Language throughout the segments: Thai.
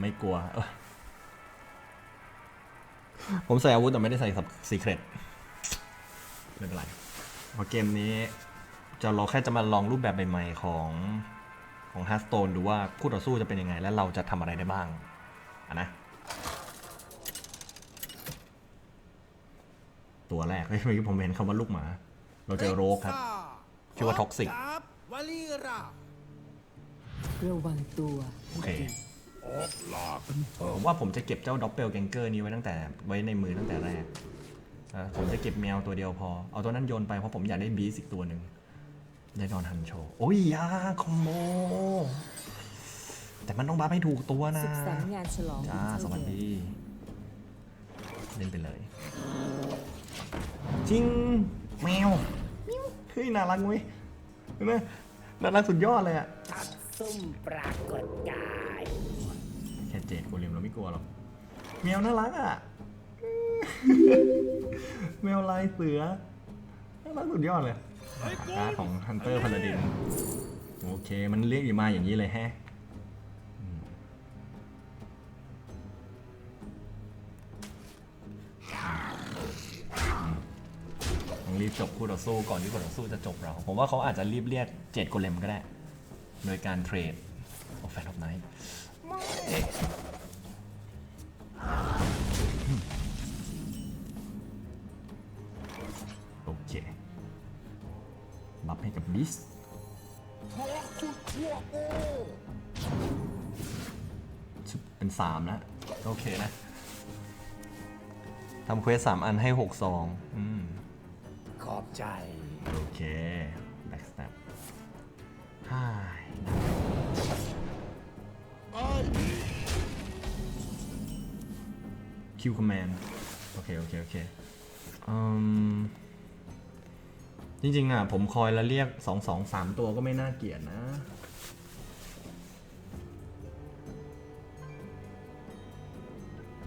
ไม่กลัวเออผมใส่อาวุธแต่ไม่ได้ใส่สีเครตไม่เป็นไรเพราะเกมนี้ จะเราแค่จะมาลองรูปแบบใหม่ๆของของฮาร์ t สโตนดูว่าคู่ต่อสู้จะเป็นยังไง และเราจะทำอะไรได้บ้างอะนะ ตัวแรกเฮ้ยเมื่อกี้ผมเห็นคำว่าลูกหมา เราเจอโรคครับ ชื่อว่า Toxic ครับวาลี ราระวังตัวโอเคผมว่าผมจะเก็บเจ้าด็อปเปลแกงเกอร์นี้ไว้ตั้งแต่ไว้ในมือตั้งแต่แรกอะผมจะเก็บแมวตัวเดียวพอ เอาตัวนั้นโยนไปเพราะผมอยากได้บีสอีกตัวหนึ่งได้นอนฮันโชว์โอ้ยยาคอมโบแต่มันต้องบัฟให้ถูกตัวนะสุขสันต์งานฉลองจ้าของสเจ้าวัสเดือนดี เล่นไปเลย จริงแมวมิ้วเฮ้ยน่ารักเว้ยเห็นไหมน่ารักสุดยอดเลยอะทัด ซุ่มปรากฏกายแค่เจ็ดโกเลมเราไม่กลัวหรอกแมวน่ารักอะ แมวลายเสือน่ารักสุดยอดเลยการ์ดของฮันเตอร์พาราดิน โอเค มันเรียกอยู่มาอย่างนี้เลยแฮะต้องรีบจบคู่ต่อสู้ก่อนที่คู่ต่อสู้จะจบเรา ผมว่าเขาอาจจะรีบเรียกเจ็ดโกเลมก็ได้ โดยการเทรดโอแฟนออฟไนท์โอเคบัฟให้กับบิสชุบเป็นสามแล้วก็โอเคนะทำเควสสามอันให้หกซองอืมขอบใจ โอเค แบ็กสแตปฮ่าย คิวคอมแมนโอเค โอเค โอเคอืมจริงๆอะ ผมคอยแล้วเรียกสองสองสามตัวก็ไม่น่าเกลียดนะ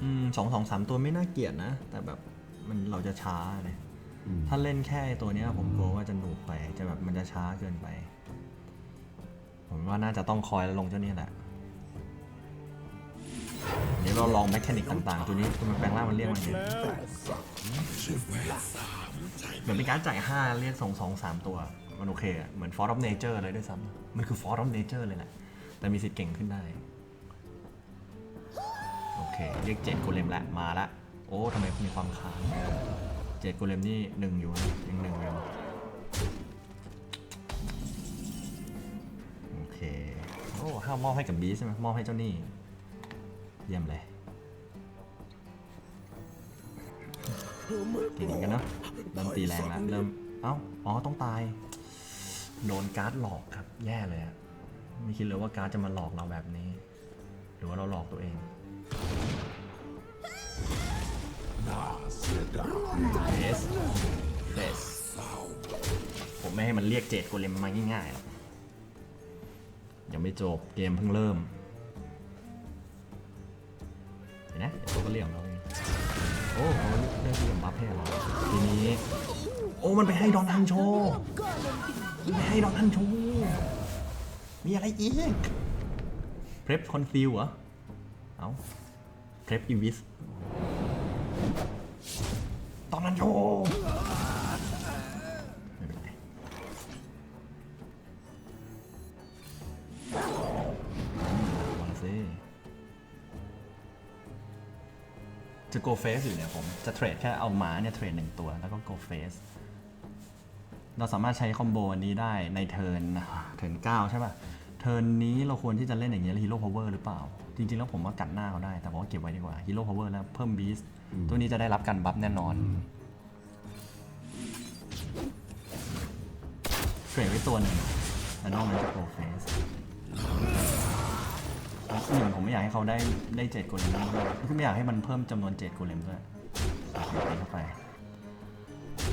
อืมสองสองสามตัวไม่น่าเกลียดนะ แต่แบบมันเราจะช้าเลยถ้าเล่นแค่ไอ้ตัวเนี้ย ผมกลัวว่าจะหนูไป จะแบบมันจะช้าเกินไปผม ว่าน่าจะต้องคอยแล้วลงเจ้านี่แหละเดี๋ยวเราลองแมคานิกต่างๆ ตัวนี้ตัวมันแปลงร่างมันเรียกมันเห็นเหมือนเป็นการจ่ายห้าเรียกสองสองสามตัว มันโอเคอะเหมือน Force of Nature เลยด้วยซ้ำมันคือ Force of Nature เลยแหละแต่มีสิทธิ์เก่งขึ้นได้ โอเค เรียกเจ็ดโกเลมละมาละ โอ้ทำไมมีความค้างเจ็ดโกเลมนี่หนึ่งอยู่ยังหนึ่งอยู่้ามอบให้กับบีใช่ไหมมอบให้เจ้านี่เยี่ยมเลยเก่งเหมือนกันเนาะเริ่มตีแรงแล้วเริ่มเอ้าอ๋อต้องตายโดนการ์ดหลอกครับ แย่เลยอะไม่คิดเลยว่าการ์ดจะมาหลอกเราแบบนี้ หรือว่าเราหลอกตัวเองเฟสเฟสผมไม่ให้มันเรียกเจดโกเลมมาง่ายๆหรอก ยังไม่จบเกมเพิ่งเริ่มเห็นนะเดี๋ยวเขาก็เรียกเราเองโอ้เขาเรียกที่ยมบัฟให้เราทีนี้โอ้มันไปให้ดอนทันโชมันไปให้ดอนทันโชมีอะไรอีกเพร p คอนฟิวเหรอเอาเพร p อีวิสตอนนั้นโช จะ go face อยู่เนี่ยผมจะเทรดแค่เอาหมาเนี่ยเทรดหนึ่งตัวแล้วก็ go face เราสามารถใช้คอมโบอันนี้ได้ในเทิร์นเทิร์นเก้าใช่ป่ะ เทิร์นนี้เราควรที่จะเล่นอย่างเงี้ยฮีโร่พาวเวอร์หรือเปล่า จริง ๆ แล้วผมว่ากัดหน้าเขาได้ แต่ผมว่าเก็บไว้ดีกว่าฮีโร่พาวเวอร์แล้วเพิ่มบีสตัวนี้จะได้รับการบัฟแน่นอนเทรดไว้ตัวหนึ่งแล้วนอกนั้นจะโปรเฟส หนึ่งผมไม่อยากให้เขาได้ได้เจ็ดโกเลมด้วยคือไม่อยากให้มันเพิ่มจำนวนเจ็ดโกเลมด้วยตีเข้าไป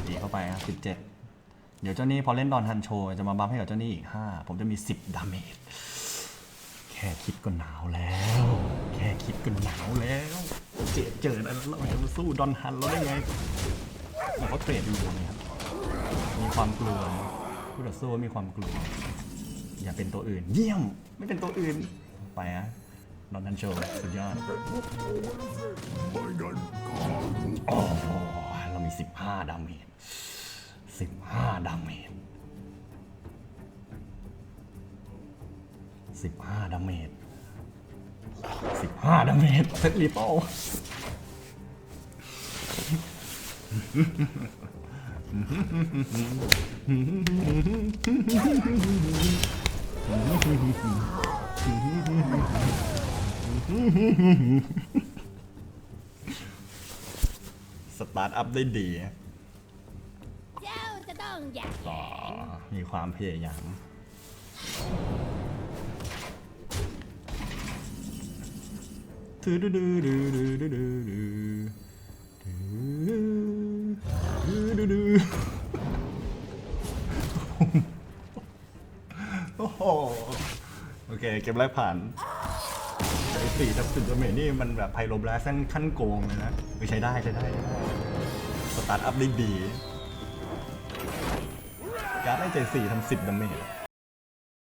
ตีเข้าไปครับสิบเจ็ดเดี๋ยวเจ้านี้พอเล่นดอนฮันโชจะมาบัฟให้กับเจ้านี้อีกห้าผมจะมีสิบดาเมจแค่คิดก็หนาวแล้ว แค่คิดก็หนาวแล้ว เจอเจอแล้วเราจะมาสู้ดอนฮันเราได้ไงแต่เขาเทรดอยู่นะครับมีความกลัวผู้ต่อสู้มีความกลัวอย่าเป็นตัวอื่น เยี่ยมไม่เป็นตัวอื่น ไปอะนอนทันโชว์สุดยอดโอ้โหเรามี 15 ดาเมจ15 ดาเมจ15 ดาเมจ15 ดาเมจเซตลิโป้ สตาร์ทอัพได้ดีเจ้าจะต้องอยากต่อมีความพยายามดืดดืดดืดดืดดืดดืดดืดดืดโอ้โหโอเค เกมแรกผ่านไอ้ สี่ทับสิบดาเมจนี่มันแบบไพโรบลาสขั้นโกงเลยนะไม่ใช้ได้ใช้ได้ได้สตาร์ทอัพได้ดี การดได้ใจสี่ทำสิบดาเมจ